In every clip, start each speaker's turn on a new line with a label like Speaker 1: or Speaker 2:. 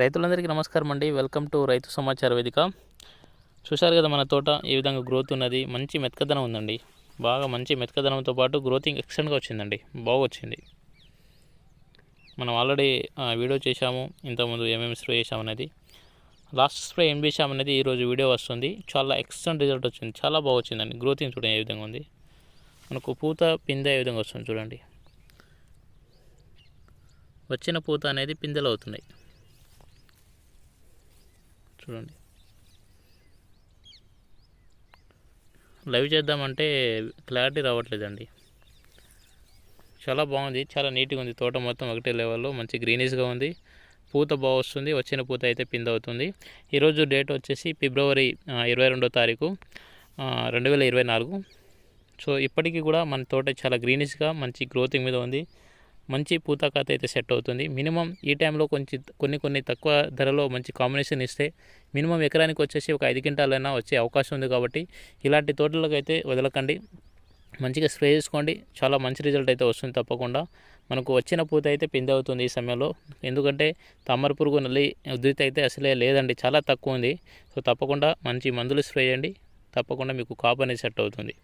Speaker 1: రైతులందరికీ నమస్కారం అండి. వెల్కమ్ టు రైతు సమాచార వేదిక. చూశారు కదా మన తోట ఈ విధంగా గ్రోత్ ఉన్నది. మంచి మెతకదనం ఉందండి. బాగా మంచి మెతకదనంతో పాటు గ్రోతింగ్ ఎక్స్టెండ్గా వచ్చిందండి. బాగా వచ్చింది. మనం ఆల్రెడీ వీడియో చేశాము. ఇంతకుముందు ఏమేమి స్ప్రే చేశామనేది లాస్ట్ స్ప్రే ఏం చేశామనేది ఈరోజు వీడియో వస్తుంది. చాలా ఎక్స్టెంట్ రిజల్ట్ వచ్చింది. చాలా బాగా వచ్చిందండి. గ్రోతింగ్ చూడండి ఏ విధంగా ఉంది. మనకు పూత పిందె ఏ విధంగా వస్తుంది చూడండి. వచ్చిన పూత అనేది పిందెలు అవుతున్నాయి. చూడండి. లైవ్ చేద్దామంటే క్లారిటీ రావట్లేదండి. చాలా బాగుంది చాలా నీట్గా ఉంది. తోట మొత్తం ఒకటే లెవెల్లో మంచి గ్రీనిష్గా ఉంది. పూత బాగా వస్తుంది వచ్చిన పూత అయితే పింద అవుతుంది. ఈరోజు డేట్ వచ్చేసి ఫిబ్రవరి ఇరవై రెండో తారీఖు రెండు వేల ఇరవై నాలుగు. సో ఇప్పటికీ కూడా మన తోట చాలా గ్రీనిష్గా మంచి గ్రోతింగ్ మీద ఉంది. మంచి పూత ఖాతా అయితే సెట్ అవుతుంది. మినిమం ఈ టైంలో కొంచెం కొన్ని కొన్ని తక్కువ ధరలో మంచి కాంబినేషన్ ఇస్తే మినిమం ఎకరానికి వచ్చేసి ఒక ఐదు క్వింటాలైనా వచ్చే అవకాశం ఉంది కాబట్టి ఇలాంటి తోటలకు అయితే వదలకండి. మంచిగా స్ప్రే చేసుకోండి. చాలా మంచి రిజల్ట్ అయితే వస్తుంది తప్పకుండా. మనకు వచ్చిన పూత అయితే పిండి అవుతుంది ఈ సమయంలో. ఎందుకంటే తామర పురుగు నల్లి ఉధృతి అయితే అసలే లేదండి. చాలా తక్కువ ఉంది. సో తప్పకుండా మంచి మందులు స్ప్రే చేయండి. తప్పకుండా మీకు కాపు అనేది సెట్ అవుతుంది.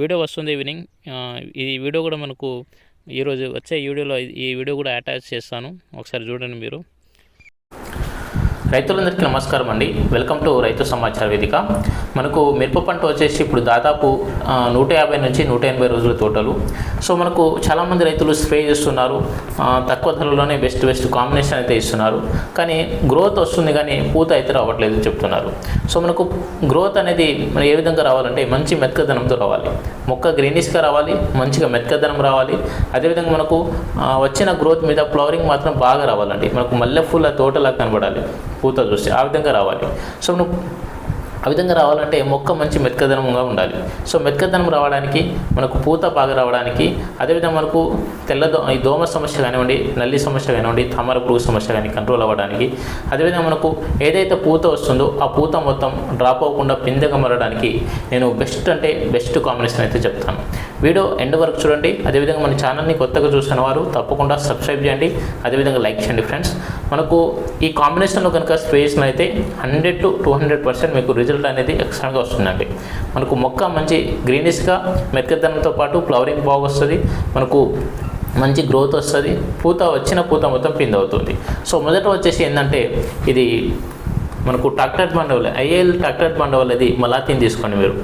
Speaker 1: వీడియో వస్తుంది ఈవినింగ్. ఈ వీడియో కూడా మనకు ఈరోజు వచ్చే వీడియోలో ఈ వీడియో కూడా అటాచ్ చేస్తాను. ఒకసారి చూడండి మీరు. రైతులందరికీ నమస్కారం అండి. వెల్కమ్ టు రైతు సమాచార వేదిక. మనకు మిరప పంట వచ్చేసి ఇప్పుడు దాదాపు నూట యాభై నుంచి నూట ఎనభై రోజుల తోటలు. సో మనకు చాలామంది రైతులు స్ప్రే చేస్తున్నారు. తక్కువ ధరలోనే బెస్ట్ బెస్ట్ కాంబినేషన్ అయితే ఇస్తున్నారు. కానీ గ్రోత్ వస్తుంది కానీ పూత అయితే రావట్లేదు చెప్తున్నారు. సో మనకు గ్రోత్ అనేది మరి ఏ విధంగా రావాలంటే మంచి మెత్తదనంతో రావాలి. మొక్క గ్రీనిష్గా రావాలి మంచిగా మెత్తదనం రావాలి. అదేవిధంగా మనకు వచ్చిన గ్రోత్ మీద ఫ్లవరింగ్ మాత్రం బాగా రావాలండి. మనకు మల్లె పూల తోటలా కనబడాలి. పూత చూస్తే ఆ విధంగా రావాలి. సో నువ్వు ఆ విధంగా రావాలంటే మొక్క మంచి మెత్తదనంగా ఉండాలి. సో మెత్కదనం రావడానికి మనకు పూత బాగా రావడానికి అదేవిధంగా మనకు తెల్ల దో ఈ దోమ సమస్య కానివ్వండి నల్లి సమస్య కానివ్వండి తామర పురుగు సమస్య కానీ కంట్రోల్ అవ్వడానికి అదేవిధంగా మనకు ఏదైతే పూత వస్తుందో ఆ పూత మొత్తం డ్రాప్ అవ్వకుండా పిందెగా మరడానికి నేను బెస్ట్ అంటే బెస్ట్ కాంబినేషన్ అయితే చెప్తాను. వీడియో ఎండ్ వరకు చూడండి. అదేవిధంగా మన ఛానల్ని కొత్తగా చూసిన వారు తప్పకుండా సబ్స్క్రైబ్ చేయండి. అదేవిధంగా లైక్ చేయండి ఫ్రెండ్స్. మనకు ఈ కాంబినేషన్లో కనుక స్ప్రేస్లో అయితే hundred to two hundred percent మీకు రిజల్ట్ అనేది ఎక్స్ట్రాగా వస్తుందండి. మనకు మొక్క మంచి గ్రీనిష్గా మెత్తదనంతో పాటు ఫ్లవరింగ్ బాగా వస్తుంది. మనకు మంచి గ్రోత్ వస్తుంది. పూత వచ్చిన పూత మొత్తం పిండి అవుతుంది. సో మొదట వచ్చేసి ఏంటంటే ఇది మనకు ట్రాక్టర్ బండ వల్ల ఐఏఎల్ ట్రాక్టర్ బండ వల్లది మలాతీన్ తీసుకోండి మీరు.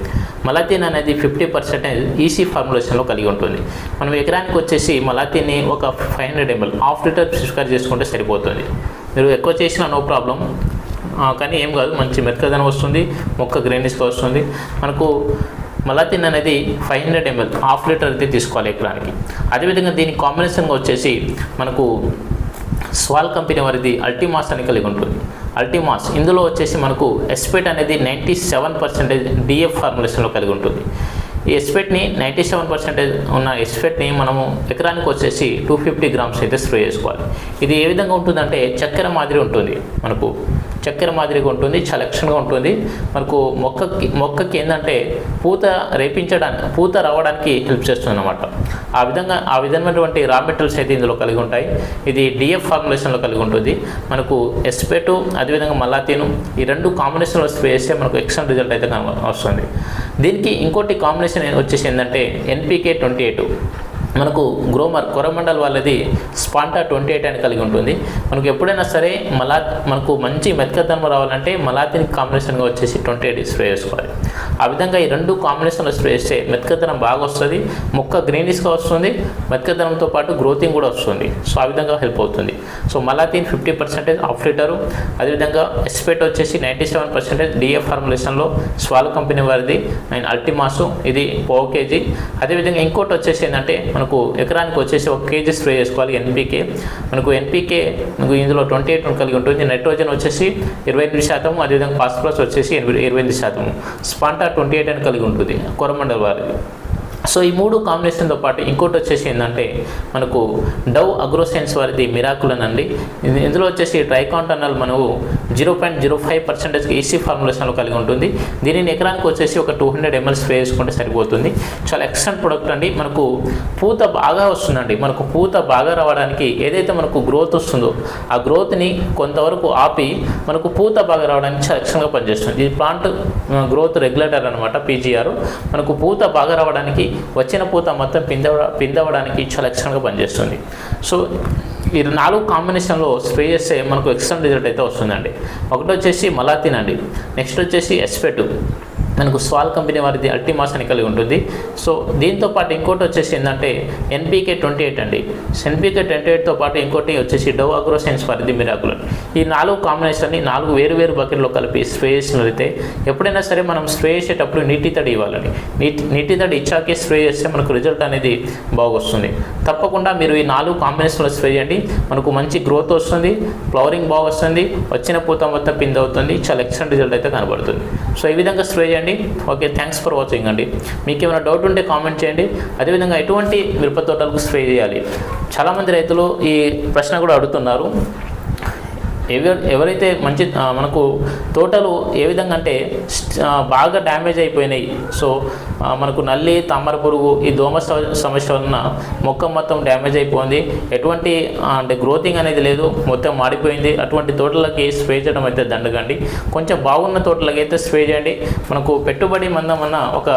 Speaker 1: మలాతీన్ అనేది ఫిఫ్టీ పర్సెంటేజ్ ఈసీ ఫార్ములేషన్లో కలిగి ఉంటుంది. మనం ఎకరానికి వచ్చేసి మలాతిన్ని ఒక five hundred ML half litre prescribe చేసుకుంటే సరిపోతుంది. మీరు ఎక్కువ చేసినా నో ప్రాబ్లం. కానీ ఏం కాదు మంచి మెత్తదనం వస్తుంది మొక్క గ్రీనిష్గా వస్తుంది. మనకు మలాతిన్ అనేది five hundred ML half litre అయితే తీసుకోవాలి ఎకరానికి. అదేవిధంగా దీని కాంబినేషన్గా వచ్చేసి మనకు స్వాల్ కంపెనీ వారిది అల్టిమాస్ అని కలిగి ఉంటుంది. అల్టిమాస్ ఇందులో వచ్చేసి మనకు ఎస్పెట్ అనేది నైంటీ సెవెన్ పర్సెంటేజ్ డిఎఫ్ ఫార్ములేషన్లో కలిగి ఉంటుంది. ఈ ఎస్పెట్ని నైంటీ సెవెన్ పర్సెంటేజ్ ఉన్న ఎస్పెట్ని మనము ఎకరానికి వచ్చేసి టూ ఫిఫ్టీ గ్రామ్స్ అయితే స్ప్రే చేసుకోవాలి. ఇది ఏ విధంగా ఉంటుందంటే చక్కెర మాదిరి ఉంటుంది మనకు. చక్కెర మాదిరిగా ఉంటుంది చాలా ఎక్స్ట్రాగా ఉంటుంది. మనకు మొక్కకి మొక్కకి ఏంటంటే పూత రేపించడానికి పూత రావడానికి హెల్ప్ చేస్తుంది అన్నమాట ఆ విధంగా ఆ విధమైనటువంటి రా మెటీరియల్స్ అయితే ఇందులో కలిగి ఉంటాయి. ఇది డిఎఫ్ ఫార్ములేషన్లో కలిగి ఉంటుంది. మనకు ఎస్పేటు అదేవిధంగా మల్లాతీను ఈ రెండు కాంబినేషన్లో స్ప్రే మనకు ఎక్సలెంట్ రిజల్ట్ అయితే వస్తుంది. దీనికి ఇంకోటి కాంబినేషన్ వచ్చేసి ఏంటంటే ఎన్పికే ట్వంటీ ఎయిట్ మనకు గ్రోమర్ కొరమండల్ వాళ్ళది స్పాంటా ట్వంటీ ఎయిట్ అని కలిగి ఉంటుంది. మనకు ఎప్పుడైనా సరే మలా మనకు మంచి మెతకదనం రావాలంటే మలాతిని కాంబినేషన్గా వచ్చేసి ట్వంటీ ఎయిట్ స్ప్రే చేసుకోవాలి. ఆ విధంగా ఈ రెండు కాంబినేషన్లో స్ప్రే చేస్తే మెతకదనం బాగా వస్తుంది మొక్క గ్రీనిష్గా వస్తుంది మెతకదనంతో పాటు గ్రోతింగ్ కూడా వస్తుంది. సో ఆ విధంగా హెల్ప్ అవుతుంది. So malathion fifty percentage of litre అదేవిధంగా ఎస్పేట్ వచ్చేసి నైంటీ సెవెన్ పర్సెంటేజ్ డిఎఫ్ ఫార్ములేషన్లో స్వాల్ కంపెనీ వారిది అండ్ అల్టిమాసు ఇది పావు కేజీ. అదేవిధంగా ఇంకోటి వచ్చేసి ఏంటంటే మనకు ఎకరానికి వచ్చేసి ఒక కేజీ స్ప్రే చేసుకోవాలి ఎన్పీకే మనకు ఎన్పీకే మనకు ఇందులో ట్వంటీ ఎయిట్ కలిగి ఉంటుంది. నైట్రోజన్ వచ్చేసి ఇరవై ఎనిమిది శాతం అదేవిధంగా ఫాస్ఫరస్ వచ్చేసి ఎనిమిది ఇరవై ఎనిమిది శాతం స్పాంటా ట్వంటీ ఎయిట్ అని కలిగి ఉంటుంది కొరమండల్ వారిది. సో ఈ మూడు కాంబినేషన్తో పాటు ఇంకోటి వచ్చేసి ఏంటంటే మనకు డవ్ అగ్రోసెన్స్ వారిది మిరాకులన్ అండి ఇందులో వచ్చేసి ట్రైకాంటనల్ మనకు zero point zero five percentage EC ఫార్ములేషన్లో కలిగి ఉంటుంది. దీనిని ఎకరానికి వచ్చేసి ఒక టూ హండ్రెడ్ ఎంఎల్స్ స్ప్రే చేసుకుంటే సరిపోతుంది. చాలా ఎక్సలెంట్ ప్రొడక్ట్ అండి. మనకు పూత బాగా వస్తుందండి. మనకు పూత బాగా రావడానికి ఏదైతే మనకు గ్రోత్ వస్తుందో ఆ గ్రోత్ని కొంతవరకు ఆపి మనకు పూత బాగా రావడానికి చాలా ఎక్సలెంట్గా పనిచేస్తుంది. ఇది ప్లాంట్ గ్రోత్ రెగ్యులేటర్ అనమాట పీజీఆర్ మనకు పూత బాగా రావడానికి వచ్చిన పూత మొత్తం పిందవ పిందవడానికి చాలా లక్షణంగా పనిచేస్తుంది. సో ఈ నాలుగు కాంబినేషన్లో స్ప్రే చేస్తే మనకు ఎక్సలెంట్ రిజల్ట్ అయితే వస్తుందండి. ఒకటి వచ్చేసి మలాతిన్ అండి. నెక్స్ట్ వచ్చేసి ఎస్పెట్ మనకు స్వాల్ కంపెనీ వారిది అల్టిమాస్ అని కలిగి ఉంటుంది. సో దీంతో పాటు ఇంకోటి వచ్చేసి ఏంటంటే ఎన్పీకే ట్వంటీ ఎయిట్ అండి. ఎన్పీకే ట్వంటీ ఎయిట్తో పాటు ఇంకోటి వచ్చేసి డవ్ అగ్రోసెన్స్ వారిది మిరాకులర్. ఈ నాలుగు కాంబినేషన్ని నాలుగు వేరు వేరు బకెట్లో కలిపి స్ప్రే చేసినట్లయితే ఎప్పుడైనా సరే మనం స్ప్రే చేసేటప్పుడు నీటి తడి ఇవ్వాలండి. నీటి నీటి తడి ఇచ్చాకే స్ప్రే చేస్తే మనకు రిజల్ట్ అనేది బాగొస్తుంది. తప్పకుండా మీరు ఈ నాలుగు కాంబినేషన్లో స్ప్రే చేయండి. మనకు మంచి గ్రోత్ వస్తుంది ఫ్లవరింగ్ బాగా వస్తుంది వచ్చిన పూత మొత్తం పిందవుతుంది అవుతుంది చాలా ఎక్సలెంట్ రిజల్ట్ అయితే కనబడుతుంది. సో ఈ విధంగా స్ప్రే చేయండి. ఓకే థ్యాంక్స్ ఫర్ వాచింగ్ అండి. మీకు ఏమైనా డౌట్ ఉంటే కామెంట్ చేయండి. అదేవిధంగా ఎటువంటి మిరప తోటలకు స్ప్రే చేయాలి? చాలామంది రైతులు ఈ ప్రశ్న కూడా అడుగుతున్నారు. ఎవరైతే మంచి మనకు తోటలు ఏ విధంగా అంటే బాగా డ్యామేజ్ అయిపోయినాయి. సో మనకు నల్లి తామర పురుగు ఈ దోమ సమస్య వలన మొక్క మొత్తం డ్యామేజ్ అయిపోయింది. ఎటువంటి అంటే గ్రోతింగ్ అనేది లేదు. మొత్తం మాడిపోయింది. అటువంటి తోటలకి స్ప్రే చేయడం అయితే దండగండి కొంచెం బాగున్న తోటలకి అయితే స్ప్రే చేయండి. మనకు పెట్టుబడి మందమన్నా ఒక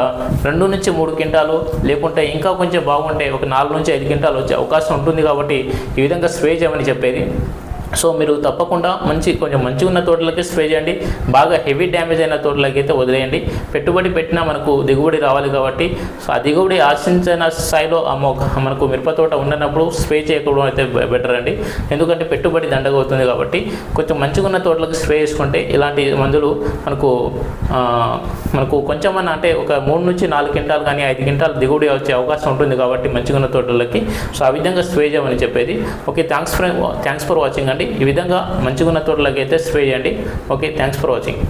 Speaker 1: రెండు నుంచి మూడు క్వింటాలు లేకుంటే ఇంకా కొంచెం బాగుంటే ఒక నాలుగు నుంచి ఐదు క్వింటాలు వచ్చే అవకాశం ఉంటుంది కాబట్టి ఈ విధంగా స్ప్రే చేయమని చెప్పేది. సో మీరు తప్పకుండా మంచి కొంచెం మంచిగా ఉన్న తోటలకి స్ప్రే చేయండి. బాగా హెవీ డ్యామేజ్ అయిన తోటలకి అయితే వదిలేయండి. పెట్టుబడి పెట్టినా మనకు దిగుబడి రావాలి కాబట్టి సో ఆ దిగుబడి ఆశించిన స్థాయిలో మనకు మిరప తోట ఉండనప్పుడు స్ప్రే చేయకపోవడం అయితే బెటర్ అండి. ఎందుకంటే పెట్టుబడి దండగా అవుతుంది కాబట్టి కొంచెం మంచిగా ఉన్న తోటలకు స్ప్రే చేసుకుంటే ఇలాంటి మందులు మనకు మనకు కొంచెం అన్న అంటే ఒక మూడు నుంచి నాలుగు క్వింటాలు కానీ ఐదు క్వింటాలు దిగుబడి వచ్చే అవకాశం ఉంటుంది కాబట్టి మంచిగా ఉన్న తోటలకి. సో ఆ విధంగా స్ప్రే చేయమని చెప్పేది. Okay thanks for thanks for watching అండి. ఈ విధంగా మంచిగా ఉన్న తోటలకైతే స్ప్రే చేయండి. Okay thanks for watching